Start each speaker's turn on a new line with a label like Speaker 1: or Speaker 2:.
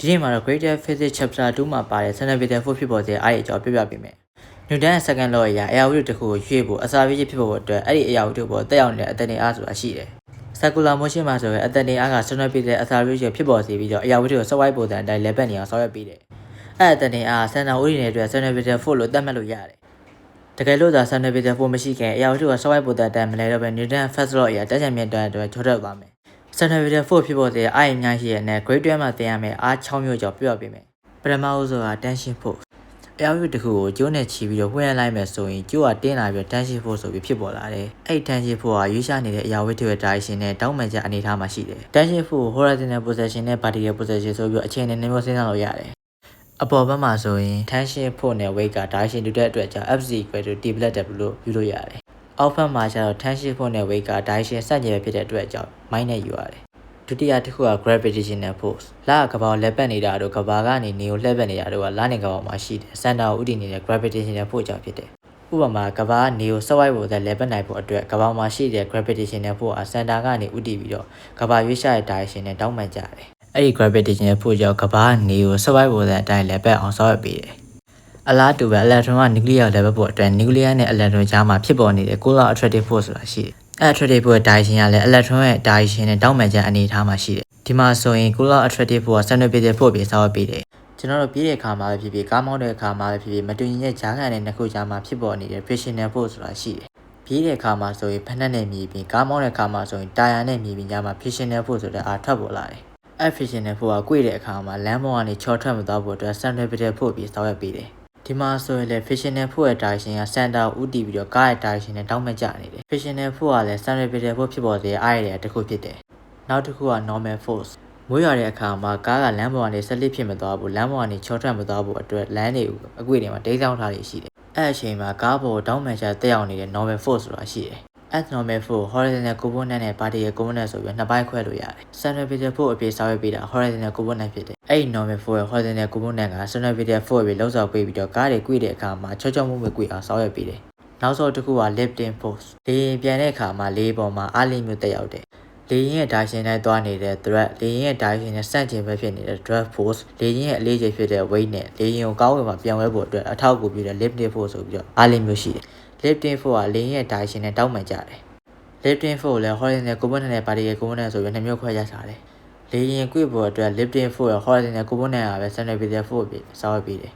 Speaker 1: ဒီနေ့မှာတော့ Greater Physics Chapter 2မှာပါတဲ့ Centripetal Force ဖြစ်ပေါ်စေအားအကြောင်းပြပြပေးမယ်။ Newton ရဲ့ second law အရအရာဝတ္ထုတစ်ခုကိုရွေ့ဖို့အစာပြည့်ဖြစ်ဖို့အတွက်အဲ့ဒီအရာဝတ္ထုပေါ်တက်ရောက်နေတဲ့အတန်တင်အားဆိုတာရှိတယ်။ circular motion မှာဆိုရင်အတန်တင်အားက centripetal အစာပြည့်ဖြစ်ပေါ်စေပြီးတော့အရာဝတ္ထုကိုစဝိုက်ပုံစံအတိုင်းလဲပတ်နေအောင်ဆောင်ရွက်ပေးတယ်။အဲ့အတန်တင်အားဆန်တာဥဒိနေတဲ့အတွက် centripetal force လို့သတ်မှတ်လို့ရတယ်။တကယ်လို့သာ centripetal force မရှိခင်အရာဝတ္ထုကစဝိုက်ပုံစံအတိုင်းမလဲတော့ဘဲ Newton first law အရာတက်ချင်မြင့်တဲ့အတွက်ချောထွက်သွားမယ်။ centripetal force ဖြစ်ပေါ်စေတဲ့အားအင်များရှိတဲ့နဲ့ grade 12မှာသင်ရမယ်အား6မျိုးကြောင့်ပြပြပေးမယ်ပထမဦးဆုံးက tension force အရာဝတ္ထုတစ်ခုကိုကျိုးနဲ့ချီပြီးတော့ဝှင်းလိုက်မယ်ဆိုရင်ကျိုးကတင်းလာပြီးတော့ tension force ဆိုပြီးဖြစ်ပေါ်လာတယ်အဲ့ tension force ကရွေးရှားနေတဲ့အရာဝတ္ထုရဲ့ direction နဲ့တောင်းပန်ချက်အနေအထားမှာရှိတယ် tension force ကို horizontal position နဲ့ vertical position ဆိုပြီးတော့အခြေအနေနဲ့မျိုးစဉ်းစားလို့ရတယ်အပေါ်ဘက်မှာဆိုရင် tension force နဲ့ weight က direction တူတဲ့အတွက်ကြောင့် Fc t plus w လို့ယူလို့ရတယ် အောက်ဘက်မှာကျတော့ tension force နဲ့ weight က direction ဆန့်ကျင်ပဲဖြစ်တဲ့အတွက်ကြောင့် minus ယူရတယ်ဒုတိယတစ်ခုက gravitational force လကကဘာကိုလက်ပတ်နေတာတို့ကဘာကနေနေကိုလှည့်ပတ်နေတာတို့ကလနဲ့ကဘာမှာရှိတယ်စန်တာကိုဥတည်နေတဲ့ gravitational force ကြောင့်ဖြစ်တယ်ဥပမာကဘာကနေကိုစဝိုက်ဖို့သက်လဲပတ်နိုင်ဖို့အတွက်ကဘာမှာရှိတဲ့ gravitational force အစန်တာကနေဥတည်ပြီးတော့ကဘာရွေးရှာတဲ့ direction နဲ့တောင်းပန်ကြတယ်အဲ့ဒီ gravitational force ကြောင့်ကဘာနေကိုစဝိုက်ဖို့သက်အတိုင်းလဲပတ်အောင်ဆောက်ရပေးတယ် အလားတူပဲ electron က nuclear level ဖို့အတွက် nuclear နဲ့ electron ကြားမှာဖြစ်ပေါ်နေတဲ့ polar attractive force ဆိုတာရှိတယ်။အဲ attractive force ရဲ့ direction ကလည်း electron ရဲ့ direction နဲ့တောင်းပန်ချက်အနေအထားမှာရှိတယ်။ဒီမှာဆိုရင် polar attractive force က centripetal force ပြေဆောက်ပေးတယ်။ကျွန်တော်တို့ပြေးတဲ့အခါမှာပဲဖြစ်ဖြစ်ကားမောင်းတဲ့အခါမှာပဲဖြစ်ဖြစ်မတူညီတဲ့ကြားခံတဲ့နှစ်ခုကြားမှာဖြစ်ပေါ်နေတဲ့ frictional force ဆိုတာရှိတယ်။ပြေးတဲ့အခါမှာဆိုရင်ဖက်နှက်နဲ့မြေပြင်ကားမောင်းတဲ့အခါမှာဆိုရင်တာယာနဲ့မြေပြင်ကြားမှာ frictional force ဆိုတဲ့အားထွက်ပေါ်လာတယ်။အဲ့ frictional force က꿰တဲ့အခါမှာလမ်းပေါ်ကနေချော်ထွက်မသွားဖို့အတွက် centripetal force ပြေဆောက်ရပေးတယ်။ ဒီမှာဆိုရင်လည်း frictional force ရဲ့ direction က center ကိုဥတည်ပြီးတော့ကားရဲ့ direction နဲ့တောင်းပန်ကြနေတယ် frictional force ကလည်း centripetal force ဖြစ်ပေါ်စေတဲ့အားရတဲ့တစ်ခုဖြစ်တယ်နောက်တစ်ခုက normal force မွေးရတဲ့အခါမှာကားကလမ်းပေါ်ကနေဆက်လက်ဖြစ်မသွားဘူးလမ်းပေါ်ကနေချောထွက်မသွားဘူးအတွက်လမ်းတွေကိုအကွေ့တွေမှာတိတ်ဆောင်းထားရရှိတယ်အဲ့အချိန်မှာကားပေါ်တောင်းပန်ချတက်ရောက်နေတဲ့ normal force ဆိုတာရှိတယ် abnormal force horizontal component နဲ့ vertical component ဆိုပြီးနှစ်ပိုင်းခွဲလို့ရတယ်။ centripetal force အပြည့်ဆောင်ရွက်ပေးတာ horizontal component ဖြစ်တယ်။အဲ့ဒီ normal force ရဲ့ horizontal component က centripetal force ပြီးလောက်ဆောင်ပေးပြီးတော့ကားတွေ꿰တဲ့အခါမှာချောချောမှုမှု꿰အောင်ဆောင်ရွက်ပေးတယ်။နောက်ဆုံးတစ်ခုက lifting force လေရင်ပြန်တဲ့အခါမှာလေပေါ်မှာအားလေးမျိုးတက်ရောက်တယ်။လေရင်ရဲ့ direction တိုင်းသွားနေတဲ့ threat လေရင်ရဲ့ direction နဲ့ဆန့်ကျင်ဘက်ဖြစ်နေတဲ့ drag force လေရင်ရဲ့အလေးချိန်ဖြစ်တဲ့ weight နဲ့လေရင်ကိုကောင်းဝင်မှာပြန်ဝဲဖို့အတွက်အထောက်အကူပြုတဲ့ lifting force ဆိုပြီးတော့အားလေးမျိုးရှိတယ်။ lifting force ကလေရင်ရဲ့ direction နဲ့တောင်းပန်ကြတယ်။ lifting force ကိုလည်း horizontal component နဲ့ vertical component ဆိုပြီးနှစ်မျိုးခွဲခြားထားတယ်။လေရင်ကွေ့ပေါ်အတွက် lifting force ရဲ့ horizontal component ကပဲ centripetal force ပြီးစောက်ပေးတယ်